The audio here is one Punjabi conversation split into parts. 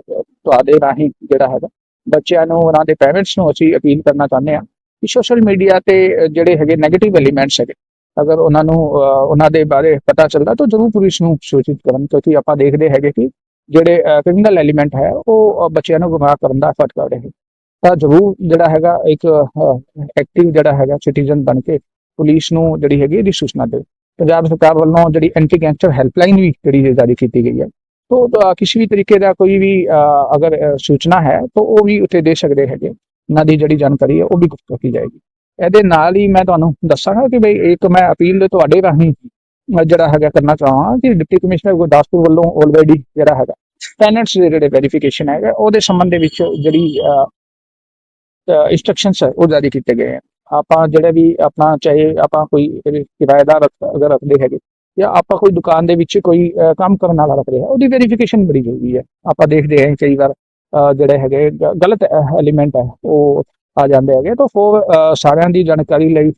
ਤੁਹਾਡੇ ਰਾਹੀਂ ਜਿਹੜਾ ਹੈਗਾ। ਬੱਚਿਆਂ ਨੂੰ, ਉਹਨਾਂ ਦੇ ਪੇਰੈਂਟਸ ਨੂੰ ਅਸੀਂ ਅਪੀਲ ਕਰਨਾ ਚਾਹੁੰਦੇ ਹਾਂ ਕਿ ਸੋਸ਼ਲ ਮੀਡੀਆ ਤੇ ਜਿਹੜੇ ਹੈਗੇ 네ਗੇਟਿਵ ਐਲੀਮੈਂਟਸ ਹੈਗੇ, ਅਗਰ ਉਹਨਾਂ ਨੂੰ ਉਹਨਾਂ ਦੇ ਬਾਰੇ ਪਤਾ ਚੱਲਦਾ ਤਾਂ ਜ਼ਰੂਰ ਪੁਲਿਸ ਨੂੰ ਸੂਚਿਤ ਕਰਨ ਕਿਉਂਕਿ ਆਪਾਂ ਦੇਖਦੇ ਹੈਗੇ ਕਿ ਜਿਹੜੇ ਕ੍ਰਿਮੀਨਲ ਐਲੀਮੈਂਟ ਹੈ, ਉਹ ਬੱਚਿਆਂ ਨੂੰ ਗੁੰਮਰਾਹ ਕਰਨ ਦਾ ਐਫਰਟ ਕਰ ਰਹੇ ਹਨ ਤਾਂ ਜ਼ਰੂਰ ਜਿਹੜਾ ਹੈਗਾ ਇੱਕ ਐਕਟਿਵ ਜਿਹੜਾ ਹੈਗਾ ਸਿਟੀਜ਼ਨ ਬਣ ਕੇ ਪੁਲਿਸ ਨੂੰ ਜਿਹੜੀ ਹੈਗੀ ਇਹਦੀ ਸੂਚਨਾ ਦੇ ਪੰਜਾਬ ਸਰਕਾਰ ਵੱਲੋਂ ਜਿਹੜੀ ਐਂਟੀ ਗੈਂਗਸਟਰ ਹੈਲਪਲਾਈਨ ਵੀ ਜਿਹੜੀ ਜਾਰੀ ਕੀਤੀ ਗਈ ਹੈ ਤੋ ਕਿਸੇ ਵੀ ਤਰੀਕੇ ਦਾ ਕੋਈ ਵੀ ਅਗਰ ਸੂਚਨਾ ਹੈ, ਤਾਂ, ਉਹ ਵੀ ਉੱਥੇ ਦੇ ਸਕਦੇ ਹੈਗੇ। ਉਹਨਾਂ ਦੀ ਜਿਹੜੀ ਜਾਣਕਾਰੀ ਹੈ, ਉਹ ਵੀ ਗੁਪਤ ਰੱਖੀ ਜਾਏਗੀ। ਇਹਦੇ ਨਾਲ ਹੀ ਮੈਂ ਤੁਹਾਨੂੰ ਦੱਸਾਂਗਾ ਕਿ ਬਈ ਇੱਕ ਮੈਂ ਅਪੀਲ ਤੁਹਾਡੇ ਰਾਹੀਂ ਜਿਹੜਾ ਹੈਗਾ ਕਰਨਾ ਚਾਹਾਂ ਕਿ ਡਿਪਟੀ ਕਮਿਸ਼ਨਰ ਗੁਰਦਾਸਪੁਰ ਵੱਲੋਂ ਆਲਰੇਡੀ ਜਿਹੜਾ ਹੈਗਾ ਟੈਨੈਂਟਸ ਦੇ ਜਿਹੜੇ ਵੈਰੀਫਿਕੇਸ਼ਨ ਹੈਗਾ, ਉਹਦੇ ਸੰਬੰਧ ਦੇ ਵਿੱਚ ਜਿਹੜੀ ਇਨਸਟਰਕਸ਼ਨਸ ਹੈ, ਉਹ ਜਾਰੀ ਕੀਤੇ ਗਏ ਹੈ। ਆਪਾਂ ਜਿਹੜਾ ਵੀ ਆਪਣਾ ਚਾਹੇ ਆਪਾਂ ਕੋਈ ਕਿਰਾਏਦਾਰ ਅਗਰ ਰੱਖਦੇ ਹੈਗੇ ਜਾਂ ਆਪਾਂ ਕੋਈ ਦੁਕਾਨ ਦੇ ਵਿੱਚ ਕੋਈ ਕੰਮ ਕਰਨ ਵਾਲਾ ਰੱਖ ਰਿਹਾ ਉਹਦੀ ਵੈਰੀਫਿਕੇਸ਼ਨ ਬੜੀ ਜ਼ਰੂਰੀ ਹੈ। ਆਪਾਂ ਦੇਖਦੇ ਹਾਂ ਕਈ ਵਾਰ ਜਿਹੜੇ ਹੈਗੇ ਗਲਤ ਐਲੀਮੈਂਟ ਹੈ, ਉਹ ਆ ਜਾਂਦੇ ਹੈਗੇ। ਤਾਂ ਫੋਰ ਸਾਰਿਆਂ ਦੀ ਜਾਣਕਾਰੀ ਲਈ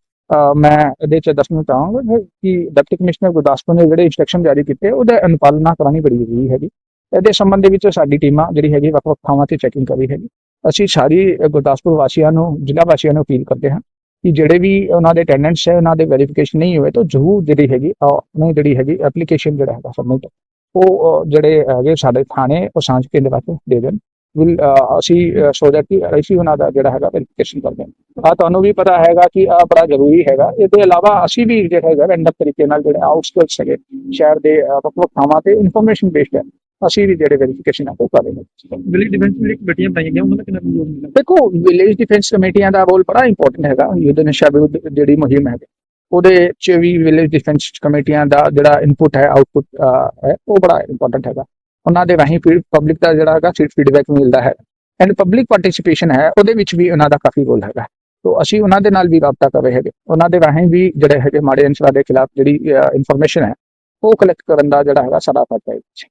ਮੈਂ ਇਹਦੇ ਚ ਦੱਸਣਾ ਚਾਹਾਂਗਾ ਕਿ ਡਿਪਟੀ ਕਮਿਸ਼ਨਰ ਗੁਰਦਾਸਪੁਰ ਨੇ ਜਿਹੜੇ ਇਨਸਟਰਕਸ਼ਨ ਜਾਰੀ ਕੀਤੇ, ਉਹਦਾ ਅਨੁਪਾਲਨਾ ਕਰਾਉਣੀ ਬੜੀ ਜ਼ਰੂਰੀ ਹੈਗੀ। ਇਹਦੇ ਸੰਬੰਧ ਦੇ ਵਿੱਚ ਸਾਡੀ ਟੀਮਾਂ ਜਿਹੜੀ ਹੈਗੀ ਵੱਖ ਵੱਖ ਥਾਵਾਂ ਤੇ ਚੈਕਿੰਗ ਕਰ ਰਹੀ ਹੈਗੀ। ਅਸੀਂ ਸਾਰੀ ਗੁਰਦਾਸਪੁਰ ਵਾਸੀਆਂ ਨੂੰ, ਜ਼ਿਲ੍ਹਾ ਵਾਸੀਆਂ ਨੂੰ ਅਪੀਲ ਕਰਦੇ ਹਾਂ ਕਿ ਜਿਹੜੇ ਵੀ ਉਹਨਾਂ ਦੇ ਟੈਨੈਂਟਸ ਹੈ ਉਹਨਾਂ ਦੇ ਵੈਰੀਫਿਕੇਸ਼ਨ ਨਹੀਂ ਹੋਏ ਤਾਂ ਜ਼ਰੂਰ ਜਿਹੜੀ ਹੈਗੀ ਅਹ, ਜਿਹੜੀ ਹੈਗੀ ਐਪਲੀਕੇਸ਼ਨ ਜਿਹੜਾ ਹੈਗਾ ਸਬਮਿਟ ਉਹ ਜਿਹੜੇ ਹੈਗੇ ਸਾਡੇ ਥਾਣੇ ਉਹ ਸਾਂਝ ਕੇਂਦਰ ਵਾਸਤੇ ਦੇ ਦੇਣ। ਵਿਲ ਅਸੀਂ ਸੋ ਦੈਟ ਕਿ ਅਸੀਂ ਉਹਨਾਂ ਦਾ ਜਿਹੜਾ ਹੈਗਾ ਵੈਰੀਫਿਕੇਸ਼ਨ ਕਰਦੇ ਹਾਂ ਆ ਤੁਹਾਨੂੰ ਵੀ ਪਤਾ ਹੈਗਾ ਕਿ ਆ ਬੜਾ ਜ਼ਰੂਰੀ ਹੈਗਾ। ਇਹਦੇ ਇਲਾਵਾ ਅਸੀਂ ਵੀ ਜਿਹੜਾ ਹੈਗਾ ਰੈਂਡਮ ਤਰੀਕੇ ਨਾਲ ਜਿਹੜੇ ਆਊਟਸਕਰਟਸ ਹੈਗੇ ਸ਼ਹਿਰ ਦੇ ਵੱਖ ਵੱਖ ਥਾਵਾਂ ਤੇ ਇਨਫੋਰਮੇਸ਼ਨ ਬੇਸਡ ਹੈ। ਅਸੀਂ ਵੀ ਜਿਹੜੇ ਵੈਰੀਫਿਕੇਸ਼ਨ ਹੈ ਉਹ ਕਰ ਰਹੇ ਹਾਂ। ਵਿਲੇਜ ਡਿਫੈਂਸ ਵਿੱਚ ਕਮੇਟੀਆਂ ਬਣਾਈਆਂ ਗਈਆਂ ਉਹਨਾਂ ਦਾ ਕਿੰਨਾ ਮਿਲਦਾ ਦੇਖੋ ਵਿਲੇਜ ਡਿਫੈਂਸ ਕਮੇਟੀਆਂ ਦਾ ਰੋਲ ਬੜਾ ਇੰਪੋਰਟੈਂਟ ਹੈਗਾ। ਯੁੱਧ ਨਸ਼ਾ ਵਿਰੁੱਧ ਜਿਹੜੀ ਮੁਹਿੰਮ ਹੈ ਉਹਦੇ ਚ ਵੀ ਵਿਲੇਜ ਡਿਫੈਂਸ ਕਮੇਟੀਆਂ ਦਾ ਜਿਹੜਾ ਇਨਪੁਟ ਹੈ ਆਊਟਪੁੱਟ ਹੈ ਉਹ ਬੜਾ ਇੰਪੋਰਟੈਂਟ ਹੈਗਾ। ਉਹਨਾਂ ਦੇ ਰਾਹੀਂ ਫਿਰ ਪਬਲਿਕ ਦਾ ਜਿਹੜਾ ਹੈਗਾ ਫੀਡਬੈਕ ਮਿਲਦਾ ਹੈ। ਐਂਡ ਪਬਲਿਕ ਪਾਰਟਿਸਿਪੇਸ਼ਨ ਹੈ ਉਹਦੇ ਵਿੱਚ ਵੀ ਉਹਨਾਂ ਦਾ ਕਾਫੀ ਰੋਲ ਹੈਗਾ। ਤੋ ਅਸੀਂ ਉਹਨਾਂ ਦੇ ਨਾਲ ਵੀ ਰਾਬਤਾ ਕਰ ਰਹੇ ਹੈਗੇ। ਉਹਨਾਂ ਦੇ ਰਾਹੀਂ ਵੀ ਜਿਹੜੇ ਹੈਗੇ ਮਾੜੇ ਅੰਸਰਾਂ ਦੇ ਖਿਲਾਫ ਜਿਹੜੀ ਇਨਫੋਰਮੇਸ਼ਨ ਹੈ ਉਹ ਕਲੈਕਟ ਕਰਨ ਦਾ ਜਿਹੜਾ ਹੈਗਾ ਸਾਡਾ ਫਰਜ਼ ਹੈ।